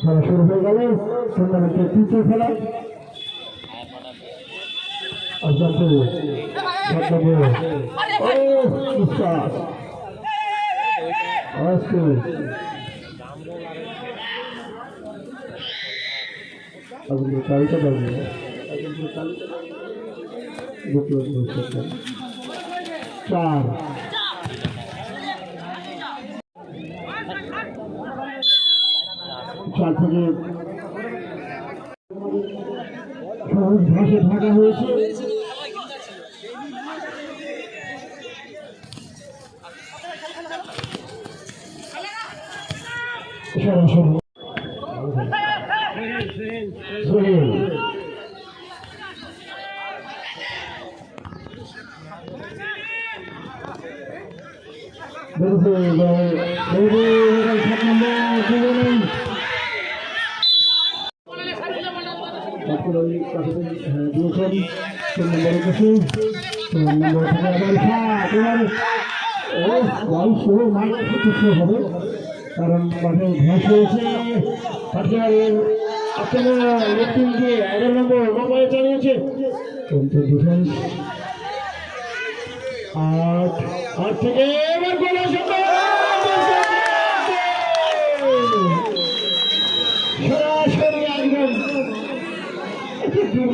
খেলা শুরু হয়ে গেল। টুর্নামেন্টের তৃতীয় খেলা। চার। চার থেকে সহজ ভাষে ঢাকা হয়েছে। সরাসরি বেরোতে যায় বেরোতে সাত নম্বর সুযোগ তারপরে ওই কাছে দিয়েছেন তিন নম্বরের কাছে তিন নম্বর থেকে আবার সাত এবার ও বল শুরু মাঠ কিছু কারণ মাঠে ঘাস হয়েছে পাটিয়ারের আক্রমণ লেফটিং দিয়ে এগারো নম্বর ডিফেন্স আট আট থেকে এবার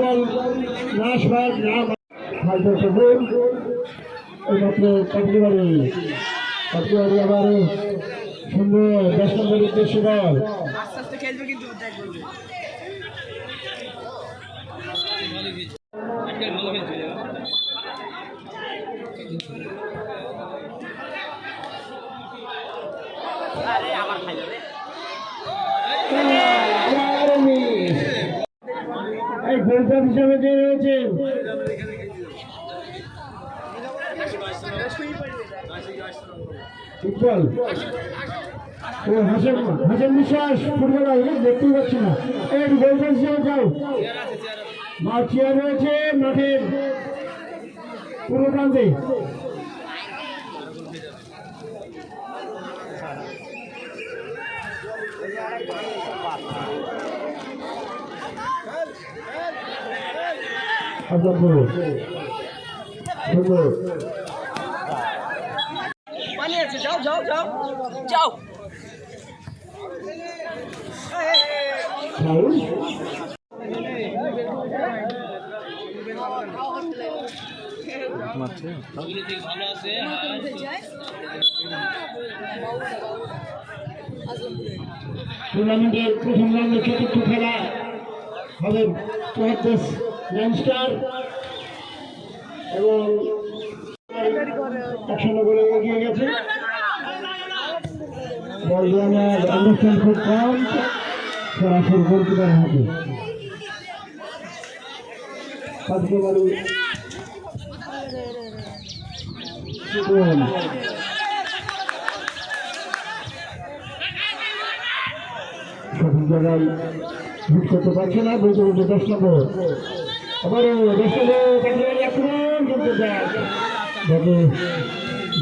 দুর্বল নাশ হয় না হয়তো একটা গোল এইমাত্র কাটলিবাড়ি কাটলিবাড়ি আবার সুন্দর দশ নম্বরের উদ্দেশ্যে বল আস্তে আস্তে এই হিসাবে যে রয়েছে। পাচ্ছি না। এই গোলপার হিসাবে চেয়ার রয়েছে মাঠের পুরো প্রান্তে। আজাদপুর সুন্দর পানি আছে যাও যাও যাও যাও টুর্নামেন্টের প্রথম রাউন্ডের চতুর্থ খেলা। হবে চুয়াত্তর ল্যান্ডস্টার এবং নব্বই এগিয়ে গেছে আন্ডারস্ট্যান্ড খুব কম সরাসরি। সঠিক জায়গায় হিট করতে পারছে না বলতে বলতে দশ নম্বর। আবার দশ নম্বর আক্রমণ কিন্তু যায় যাতে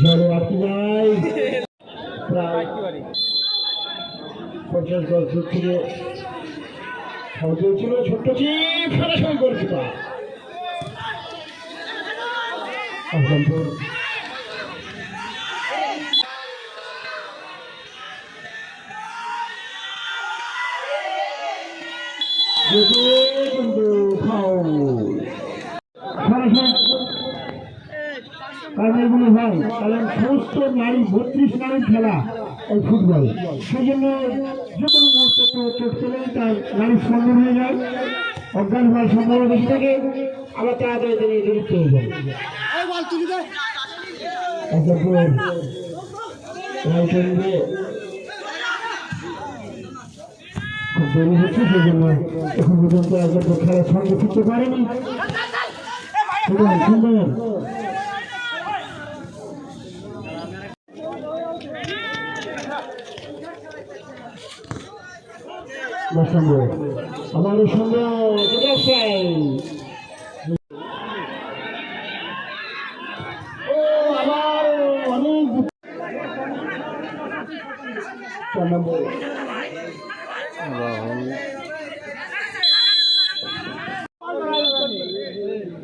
জলে আটকে যায়। প্রায় পঞ্চাশ দশ দূর থেকে ছিল ছোট্ট চিপ সরাসরি গোলকিপার। আফগানপুর কিন্তু ফাউল হয় কারণ সমস্ত নারী বত্রিশ নারীর খেলা এই ফুটবল সেই জন্য যে কোনো মুহূর্তে চোট পেলেই তার নারী স্পন্দন হয়ে যায় অজ্ঞান হওয়ার সম্ভাবনা বেশি থাকে আবার তাড়াতাড়ি তিনি বিলুপ্ত হয়ে যায় দেরি হচ্ছে সেই জন্য এখন পর্যন্ত একদম খেলার সঙ্গে ফিরতে পারেনি সুন্দর সুন্দর বসন্ত আমাদের সঙ্গে ব্যবসায় ও আবার অনেক চার নম্বর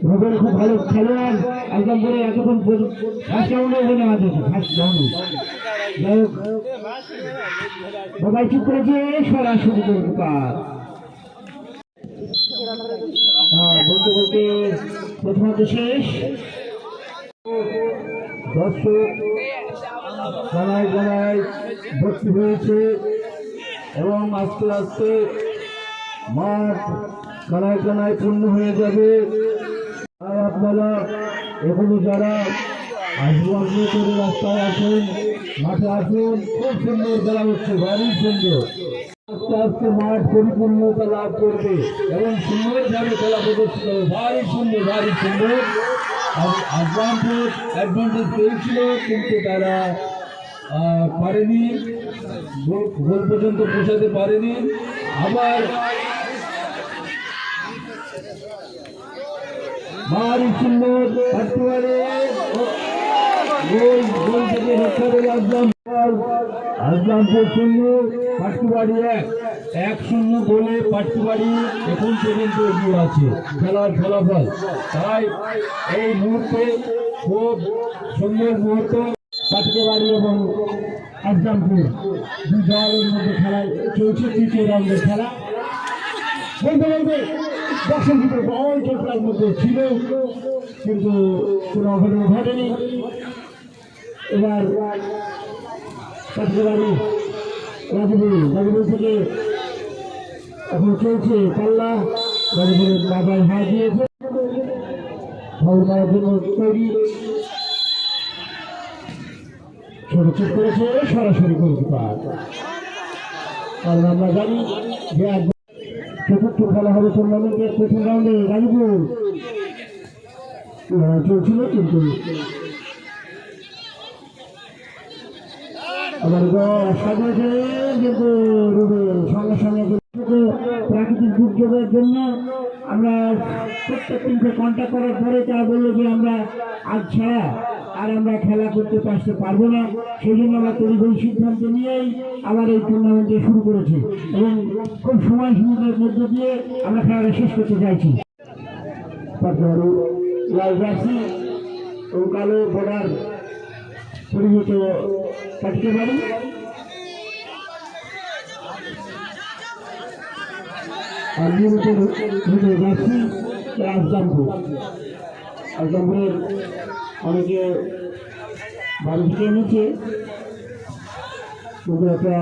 ভোগের খুব ভালো খেলোয়াড়, একদম করে এতক্ষণ ফার্স্ট রাউন্ডে ওখানে আছে ফার্স্ট রাউন্ডে যাই হোক, সবাই চুপ করেছে সরাসরি পার হ্যাঁ বলতে বলতে প্রথমত শেষ। দর্শক জানায় জানায় ভর্তি হয়েছে এবং আস্তে আস্তে মাঠ কানায় কানায় পূর্ণ হয়ে যাবে। আপনারা এখনও যারা আজবাজু করে রাস্তায় আসেন, মাঠে আসুন, খুব সুন্দর খেলা হচ্ছে, ভারী সুন্দর। আস্তে আস্তে মাঠ পরিপূর্ণতা লাভ করবে এবং সুন্দরভাবে খেলা প্রদর্শিত হবে। ভারী সুন্দর ভারী সুন্দর। অ্যাডভান্টেজ অ্যাডভান্টেজ পেয়েছিল, কিন্তু তারা পারেনি গোল পর্যন্ত পৌঁছাতে পারেনি। আবার ভারী সুন্দর পাটুয়ারে গোল গোল থেকে রক্ষা করে আসলাম আসলামপুর শূন্য পাটকুবাড়ি এক। এক শূন্য গোলে পাটকুবাড়ি এখন পর্যন্ত এগিয়ে আছে খেলার ফলাফল। তাই এই মুহূর্তে খুব সুন্দর মুহূর্ত পাটকুবাড়ি এবং আসলামপুর দুই দলের মধ্যে খেলায় চলছে তৃতীয় রাউন্ডের খেলা। বলতে বলতে দর্শন ভিতরে বল চোখটার মধ্যে ছিল, কিন্তু কোনো অঘটন ঘটেনি। এবার কাঠগোড়ারি রাজপুর রাজপুর থেকে এখন চলছে পাল্লা। রাজপুরের বাবার হাত দিয়েছে। ফাউল মারার জন্য তৈরি। ছোট করেছে, সরাসরি করতে পার আমরা জানি, যে চতুর্থ খেলা হবে টুর্নামেন্টের প্রথম রাউন্ডে গাজীপুর চলছিল কিন্তু সঙ্গে সঙ্গে প্রাকৃতিক দুর্যোগের জন্য আমরা প্রত্যেক কন্ট্যাক্ট করার পরে তারা বলল যে আমরা আজ ছাড়া আর আমরা খেলা করতে পারতে পারব না। সেই জন্য আমরা তৈরি সিদ্ধান্ত নিয়েই আবার এই টুর্নামেন্টে শুরু করেছি। এবং খুব সময় সীমিতের মধ্য দিয়ে আমরা খেলাটা শেষ করতে চাইছি। ও কালো বর্ডার পরিহিত কাটতে পারি। আর নিয়মিত আজদামপুর আজদামপুরের অনেকে বাড়ি থেকে কিন্তু একটা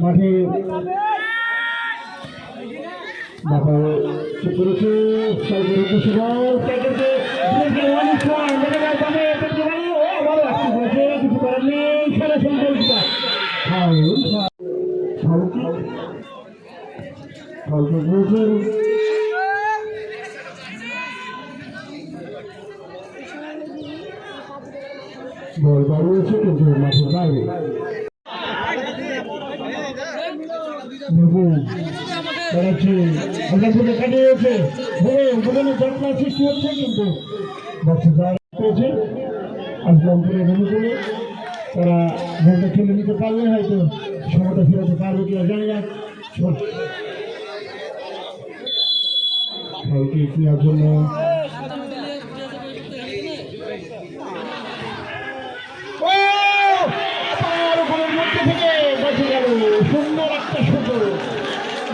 মাঠে সরকারি উদ্দেশ্যে বল কেটেছে দুইকে অনেক সময় মেরে গেল তবে পেতে পারি ও আবার আসতে বসে কিছু করার নেই সরাসরি গোলকিপার ফাউল ফাউল কি ফাউল তো বলছেন বল বাড়িয়েছে কিন্তু মাঠের বাইরে সৃষ্টি হচ্ছে কিন্তু পেয়েছে নেমে চলে তারা খেলে নিতে পারলে হয়তো সময়টা ফেরাতে পারবে কিনা জানি না হয়তো নেওয়ার জন্য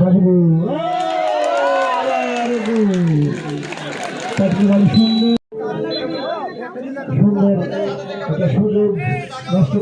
রাজবু সুন্দর সুন্দর একটা সুযোগ নষ্ট